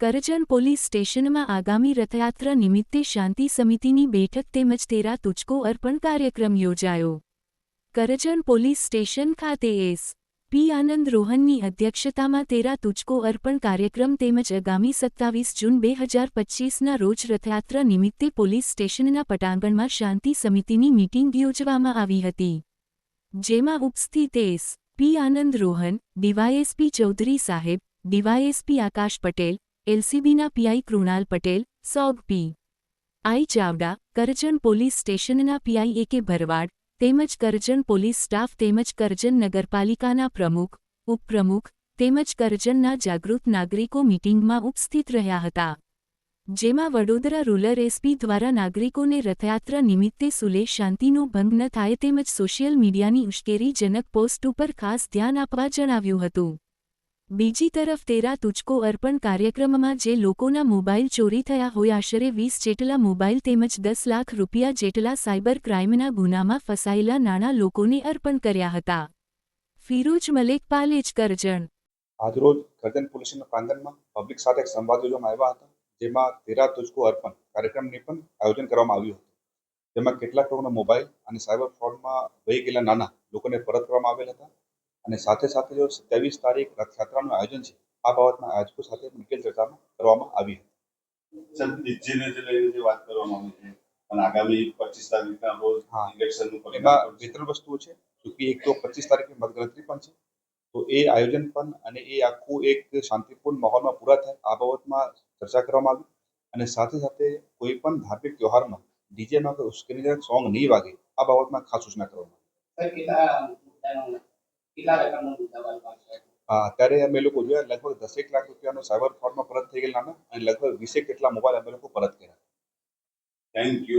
Karjan police સ્ટેશનમાં આગામી રથયાત્રા નિમિત્તે શાંતિ સમિતિની બેઠક તેમજ તેરા તુચકો અર્પણ કાર્યક્રમ યોજાયો. કરજણ પોલીસ સ્ટેશન ખાતે એસ. પી. આનંદ રોહનની અધ્યક્ષતામાં તેરા તુચકો અર્પણ કાર્યક્રમ તેમજ આગામી સત્તાવીસ જૂન બે હજાર પચ્ચીસના રોજ રથયાત્રા નિમિત્તે પોલીસ સ્ટેશનના પટાંગણમાં શાંતિ સમિતિની મીટિંગ યોજવામાં આવી હતી. જેમાં ઉપસ્થિત S. P. Anand Rohan, DYSP Chaudhary સાહેબ, ડીવાયએસપી આકાશ પટેલ એલસીબીના PI Krunal Patel સોગ P. I. Chavda, Karjan police સ્ટેશનના પીઆઈ એકે ભરવાડ, તેમજ કરજણ પોલીસ સ્ટાફ તેમજ કરજણ નગરપાલિકાના પ્રમુખ, ઉપપ્રમુખ, તેમજ કરજણના જાગૃત નાગરિકો મીટિંગમાં ઉપસ્થિત રહ્યા હતા. જેમાં વડોદરા રૂરલ એસપી દ્વારા નાગરિકોને રથયાત્રા નિમિત્તે સુલે શાંતિનો ભંગ ન થાય તેમજ સોશિયલ મીડિયાની ઉશ્કેરીજનક પોસ્ટ ઉપર ખાસ ધ્યાન આપવા જણાવ્યું હતું. બીજી તરફ તેરા તુચકો અર્પણ કાર્યક્રમમાં જે લોકોના મોબાઈલ ચોરી થયા હોય આશરે વીસ જેટલા મોબાઈલ તેમજ દસ લાખ રૂપિયા જેટલા સાયબર ક્રાઇમના ગુનામાં ફસાયેલા નાણાં લોકોને અર્પણ કર્યા હતા. ફિરોજ મલેક પાલેજ, કરજણ. આજરોજ કરજણ પોલીસના પ્રાંગણમાં પબ્લિક સાથે એક સંવાદ યોજવામાં આવ્યા હતા, જેમાં તેરા તુજકો અર્પણ કાર્યક્રમની પણ આયોજન કરવામાં આવ્યું હતું. જેમાં કેટલાક લોકોના મોબાઈલ અને સાયબર ફ્રોડમાં વહી ગયેલા નાના લોકોને પરત કરવામાં આવેલ હતા. અને સાથે સાથે જો સત્યાવીસ તારીખ રથયાત્રાનું આયોજન છે આ બાબતમાં આયોજકો સાથે ડિટેલ ચર્ચામાં કરવામાં આવી હતી. સર ડીજેને જે લઈને જે વાત કરવામાં આવી છે અને આગામી પચીસ તારીખના રોજ ઇલેક્શનનું એમાં પરિણામ ત્રણ વસ્તુઓ છે ચૂંકી એક તો પચીસ તારીખે મતગણતરી પણ છે તો એ આયોજન પણ અને એ આખું એક શાંતિપૂર્ણ માહોલમાં પૂરા થાય આ બાબતમાં ચર્ચા કરવામાં આવી. અને સાથે સાથે કોઈ પણ ધાર્મિક તહેવારમાં ડીજેમાં ઉશ્કેરણીજનક સોંગ નહીં વાગે આ બાબતમાં ખાસ સૂચના કરવામાં સર કેટલા રકમનો હા અત્યારે અમે લોકો જોયા લગભગ દસેક લાખ રૂપિયાનો સાયબર ફ્રોડમાં પરત થઈ ગયેલા નાના અને લગભગ વીસેક જેટલા મોબાઈલ અમે લોકો પરત કર્યા. Thank you